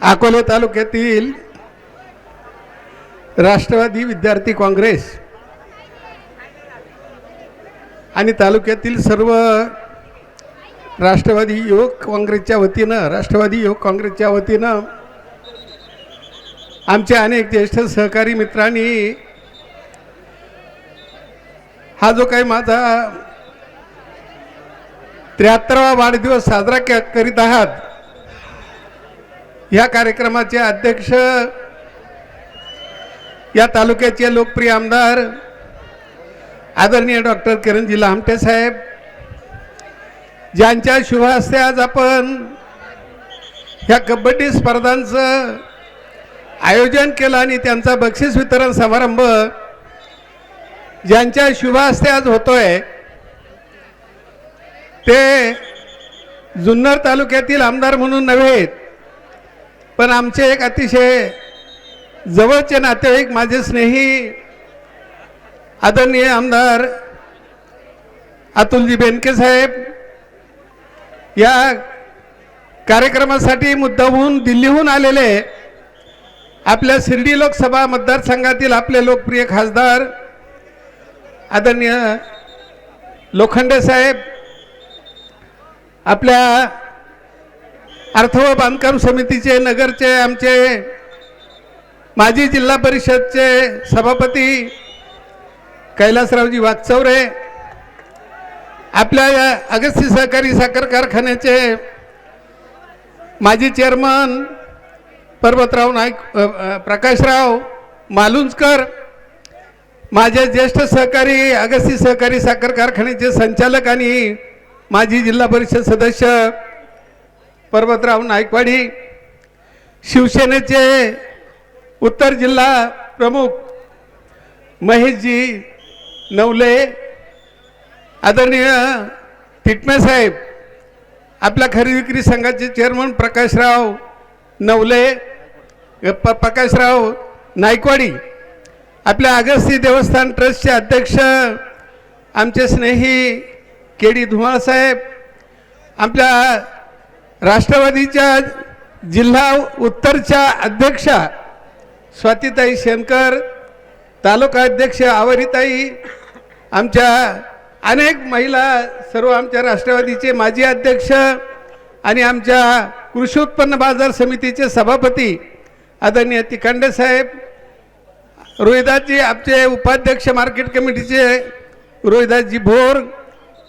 अकोले तालुक्यातील राष्ट्रवादी विद्यार्थी काँग्रेस आणि तालुक्यातील सर्व राष्ट्रवादी युवक काँग्रेसच्या वतीनं राष्ट्रवादी युवक काँग्रेसच्या वतीनं आमच्या अनेक ज्येष्ठ सहकारी मित्रांनी हा जो काही माझा त्र्याहत्तरावा वाढदिवस साजरा क- करीत आहात या कार्यक्रमाचे अध्यक्ष या तालुक्याचे लोकप्रिय आमदार आदरणीय डॉक्टर किरणजी लामटे साहेब ज्यांच्या शुभ हस्ते आज आपण ह्या कबड्डी स्पर्धांचं आयोजन केलं आणि त्यांचा बक्षीस वितरण समारंभ ज्यांच्या शुभ हस्ते आज होतोय ते जुन्नर तालुक्यातील आमदार म्हणून नव्हे पण आमचे एक अतिशय जवळचे नातेवाईक माझे स्नेही आदरणीय आमदार अतुलजी बेनके साहेब या कार्यक्रमासाठी मुद्दाहून दिल्लीहून आलेले आपल्या शिर्डी लोकसभा मतदारसंघातील आपले लोकप्रिय खासदार आदरणीय लोखंडे साहेब आपल्या अर्थ व बांधकाम समितीचे नगरचे आमचे माजी जिल्हा परिषदचे सभापती कैलासरावजी वागचौरे आपल्या या अगस्ती सहकारी साखर कारखान्याचे माजी चेअरमन पर्वतराव नाईक प्रकाशराव मालुंजकर माझे ज्येष्ठ सहकारी अगस्ती सहकारी साखर कारखान्याचे संचालक आणि माजी जिल्हा परिषद सदस्य पर्वतराव नायकवाडी शिवसेनेचे उत्तर जिल्हा प्रमुख महेशजी नवले आदरणीय तिटमे साहेब आपल्या खरेदी विक्री संघाचे चेअरमन प्रकाशराव नवले प प्रकाशराव नायकवाडी आपल्या अगस्ती देवस्थान ट्रस्टचे अध्यक्ष आमचे स्नेही के डी धुमाळ साहेब आपल्या राष्ट्रवादीच्या जिल्हा उत्तरच्या अध्यक्षा स्वातीताई शेनकर तालुका अध्यक्ष आवरीताई आमच्या अनेक महिला सर्व आमच्या राष्ट्रवादीचे माजी अध्यक्ष आणि आमच्या कृषी उत्पन्न बाजार समितीचे सभापती आदरणीय तिकांडे साहेब रोहिदासजी आमचे उपाध्यक्ष मार्केट कमिटीचे रोहिदासजी भोर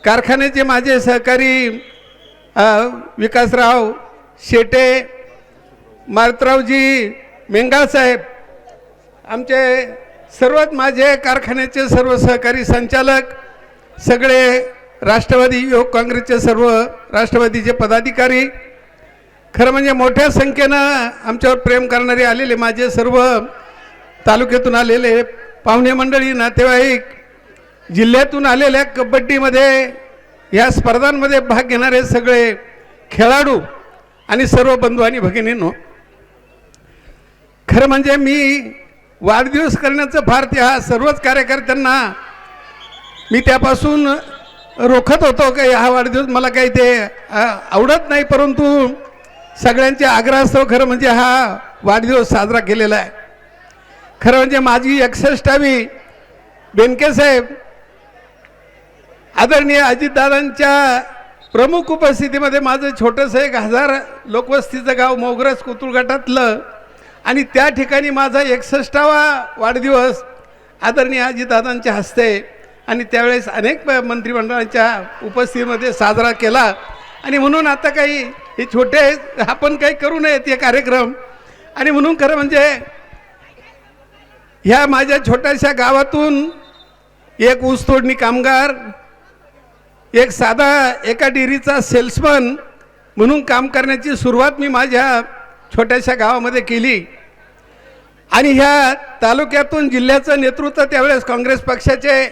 कारखान्याचे माझे सहकारी विकासराव शेटे मारुतरावजी मेंगासाहेब आमचे सर्वात माझे कारखान्याचे सर्व सहकारी संचालक सगळे राष्ट्रवादी युवक काँग्रेसचे सर्व राष्ट्रवादीचे पदाधिकारी खरं म्हणजे मोठ्या संख्येनं आमच्यावर प्रेम करणारे आलेले माझे सर्व तालुक्यातून आलेले पाहुणे मंडळी नातेवाईक जिल्ह्यातून आलेल्या कबड्डीमध्ये या स्पर्धांमध्ये भाग घेणारे सगळे खेळाडू आणि सर्व बंधू आणि भगिनींनो खरं म्हणजे मी वाढदिवस करण्याचं फार त्या सर्वच कार्यकर्त्यांना मी त्यापासून रोखत होतो की हा वाढदिवस मला काही ते आवडत नाही परंतु सगळ्यांचे आग्रहास्तव खरं म्हणजे हा वाढदिवस साजरा केलेला आहे. खरं म्हणजे माझी एकसष्टावी बेनके साहेब आदरणीय अजितदादांच्या प्रमुख उपस्थितीमध्ये माझं छोटंसं एक हजार लोकवस्तीचं गाव मोगरस कुतुळ गटातलं आणि त्या ठिकाणी माझा एकसष्टावा वाढदिवस आदरणीय अजितदादांच्या हस्ते आणि त्यावेळेस अनेक प- मंत्रिमंडळाच्या उपस्थितीमध्ये साजरा केला. आणि म्हणून आता काही हे छोटे आपण काही करू नयेत हे कार्यक्रम. आणि म्हणून खरं म्हणजे ह्या माझ्या छोट्याशा गावातून एक ऊसतोडणी कामगार एक साधा एका डेअरीचा सेल्समन म्हणून काम करण्याची सुरुवात मी माझ्या छोट्याशा गावामध्ये केली. आणि ह्या तालुक्यातून जिल्ह्याचं नेतृत्व त्यावेळेस काँग्रेस पक्षाचे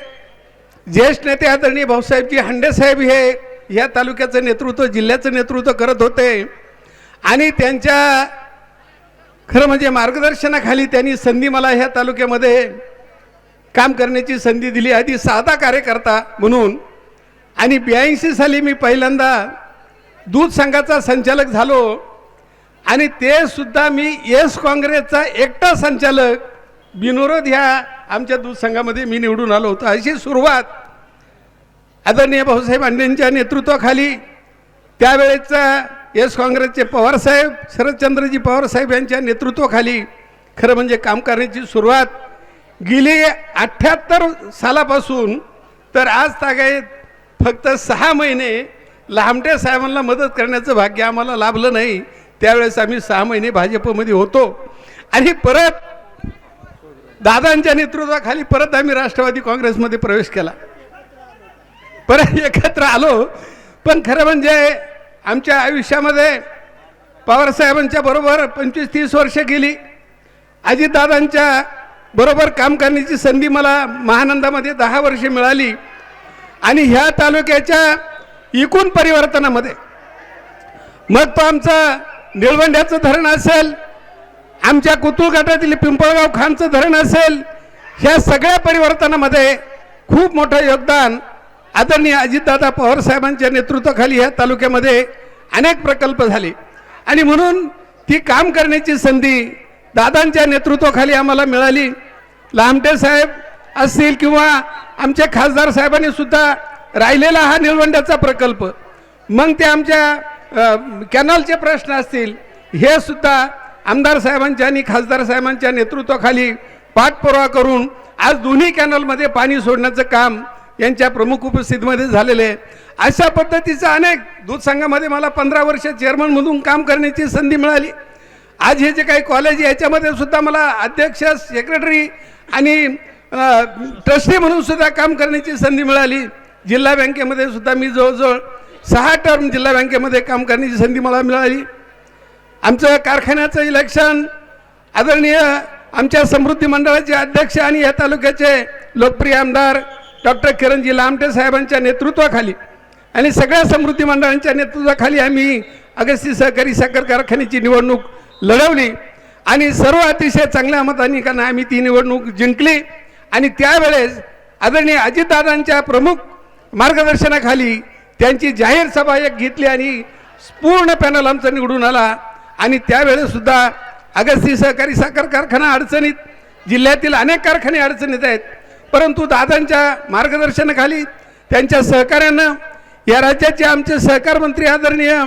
ज्येष्ठ नेते आदरणीय भाऊसाहेबजी हांडेसाहेब हे या तालुक्याचं नेतृत्व जिल्ह्याचं नेतृत्व करत होते. आणि त्यांच्या खरं म्हणजे मार्गदर्शनाखाली त्यांनी संधी मला ह्या तालुक्यामध्ये काम करण्याची संधी दिली. आधी साधा कार्यकर्ता म्हणून आणि ब्याऐंशी साली मी पहिल्यांदा दूध संघाचा संचालक झालो. आणि ते सुद्धा मी येस काँग्रेसचा एकटा संचालक बिनविरोध ह्या आमच्या दूध संघामध्ये मी निवडून आलो होतो. अशी सुरुवात आदरणीय भाऊसाहेब आंडेंच्या नेतृत्वाखाली त्यावेळेचा येस काँग्रेसचे पवारसाहेब शरदचंद्रजी पवारसाहेब यांच्या नेतृत्वाखाली खरं म्हणजे काम करण्याची सुरुवात गेली अठ्ठ्याहत्तर सालापासून. तर आज तागायत फक्त सहा महिने लांबट्या साहेबांना मदत करण्याचं भाग्य आम्हाला लाभलं नाही. त्यावेळेस आम्ही सहा महिने भाजपमध्ये होतो. आणि परत दादांच्या नेतृत्वाखाली परत आम्ही राष्ट्रवादी काँग्रेसमध्ये प्रवेश केला. परत एकत्र आलो. पण खरं म्हणजे आमच्या आयुष्यामध्ये पवारसाहेबांच्या बरोबर पंचवीस तीस वर्ष गेली. अजितदादांच्या बरोबर काम करण्याची संधी मला महानंदामध्ये दहा वर्षे मिळाली. आणि ह्या तालुक्याच्या एकूण परिवर्तनामध्ये मग तो आमचं निळवंड्याचं धरण असेल आमच्या कुतुळ गटातील पिंपळगाव खानचं धरण असेल ह्या सगळ्या परिवर्तनामध्ये खूप मोठं योगदान आदरणीय अजितदादा पवार साहेबांच्या नेतृत्वाखाली ह्या तालुक्यामध्ये अनेक प्रकल्प झाले. आणि म्हणून ती काम करण्याची संधी दादांच्या नेतृत्वाखाली आम्हाला मिळाली. लामटे साहेब असतील किंवा आमच्या खासदार साहेबांनी सुद्धा राहिलेला हा निळवंड्याचा प्रकल्प. मग ते आमच्या कॅनलचे प्रश्न असतील हे सुद्धा आमदार साहेबांच्या आणि खासदार साहेबांच्या नेतृत्वाखाली पाठपुरावा करून आज दोन्ही कॅनलमध्ये पाणी सोडण्याचं काम यांच्या प्रमुख उपस्थितीमध्ये झालेले आहे. अशा पद्धतीचं अनेक दूध संघामध्ये मला पंधरा वर्ष चेअरमन म्हणून काम करण्याची संधी मिळाली. आज हे जे काही कॉलेज आहे याच्यामध्ये सुद्धा मला अध्यक्ष सेक्रेटरी आणि ट्रस्टी म्हणून सुद्धा काम करण्याची संधी मिळाली. जिल्हा बँकेमध्ये सुद्धा मी जवळजवळ सहा टर्म जिल्हा बँकेमध्ये काम करण्याची संधी मला मिळाली. आमचं कारखान्याचं इलेक्शन आदरणीय आमच्या समृद्धी मंडळाचे अध्यक्ष आणि या तालुक्याचे लोकप्रिय आमदार डॉक्टर किरणजी लामटे साहेबांच्या नेतृत्वाखाली आणि सगळ्या समृद्धी मंडळांच्या नेतृत्वाखाली आम्ही अगस्ती सहकारी साखर कारखान्याची निवडणूक लढवली. आणि सर्व अतिशय चांगल्या मतांनी कारण आम्ही ती निवडणूक जिंकली. आणि त्यावेळेस आदरणीय अजितदादांच्या प्रमुख मार्गदर्शनाखाली त्यांची जाहीर सभा एक घेतली आणि पूर्ण पॅनल आमचा निवडून आला. आणि त्यावेळेससुद्धा अगस्ती सहकारी साखर कारखाना अडचणीत जिल्ह्यातील अनेक कारखाने अडचणीत आहेत. परंतु दादांच्या मार्गदर्शनाखाली त्यांच्या सहकार्यानं या राज्याचे आमचे सहकार मंत्री आदरणीय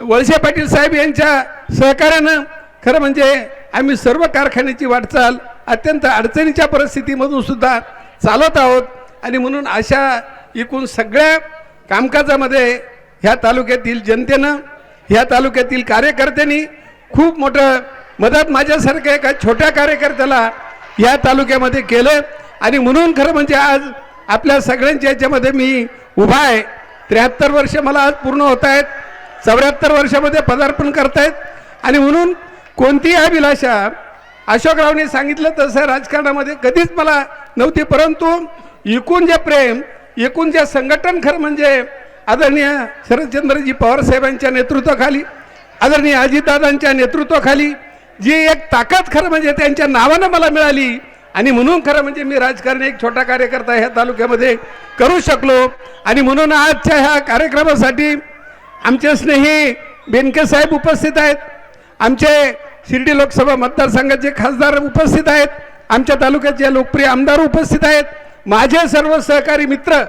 वळसे पाटील साहेब यांच्या सहकार्यानं खरं म्हणजे आम्ही सर्व कारखान्याची वाटचाल अत्यंत अडचणीच्या परिस्थितीमधून सुद्धा चालत आहोत. आणि म्हणून अशा एकूण सगळ्या कामकाजामध्ये ह्या तालुक्यातील जनतेनं ह्या तालुक्यातील कार्यकर्त्यांनी खूप मोठं मदत माझ्यासारख्या एका छोट्या कार्यकर्त्याला या तालुक्यामध्ये केलं. आणि म्हणून खरं म्हणजे आज आपल्या सगळ्यांच्या याच्यामध्ये मी उभा आहे. त्र्याहत्तर वर्ष मला आज पूर्ण होत आहेत. चौऱ्याहत्तर वर्षामध्ये पदार्पण करतायत. आणि म्हणून कोणतीही अभिलाषा अशोकरावने सांगितलं तसं राजकारणामध्ये कधीच मला नव्हती परंतु एकूण जे प्रेम एकूण जे संघटन खरं म्हणजे आदरणीय शरदचंद्रजी पवार साहेबांच्या नेतृत्वाखाली आदरणीय अजितदादांच्या नेतृत्वाखाली जी एक ताकद खरं म्हणजे त्यांच्या नावानं मला मिळाली आणि म्हणून खरं म्हणजे मी राजकारणी एक छोटा कार्यकर्ता ह्या तालुक्यामध्ये करू शकलो. आणि म्हणून आजच्या ह्या कार्यक्रमासाठी आमचे स्नेही बेनके साहेब उपस्थित आहेत. आमचे शिर्डी लोकसभा मतदारसंघाचे खासदार उपस्थित आहेत. आमच्या तालुक्याचे लोकप्रिय आमदार उपस्थित आहेत. माझे सर्व सहकारी मित्र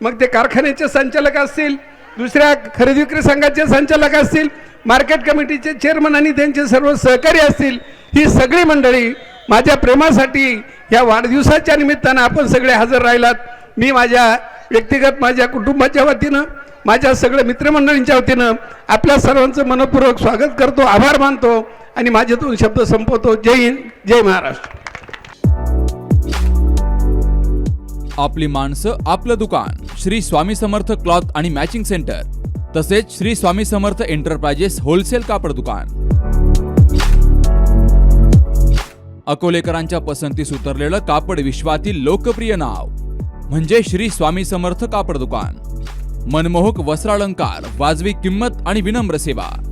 मग ते कारखान्याचे संचालक असतील दुसऱ्या खरेदी विक्री संघाचे संचालक असतील मार्केट कमिटीचे चेअरमन आणि त्यांचे सर्व सहकारी असतील ही सगळी मंडळी माझ्या प्रेमासाठी या वाढदिवसाच्या निमित्तानं आपण सगळे हजर राहिलात. मी माझ्या व्यक्तिगत माझ्या कुटुंबाच्या वतीनं माझ्या सगळ्या मित्रमंडळींच्या वतीनं आपल्या सर्वांचं मनपूर्वक स्वागत करतो आभार मानतो. आणि माझ्यातून शब्द संपवतो. जय हिंद जय महाराष्ट्र. आपली माणसं आपलं दुकान. श्री स्वामी समर्थ क्लॉथ आणि मॅचिंग सेंटर. तसेच श्री स्वामी समर्थ एंटरप्राइजेस होलसेल कापड दुकान. अकोलेकरांच्या पसंतीस उतरलेलं कापड विश्वातील लोकप्रिय नाव म्हणजे श्री स्वामी समर्थ कापड दुकान. मनमोहक वस्त्रालंकार वाजवी किंमत आणि विनम्र सेवा.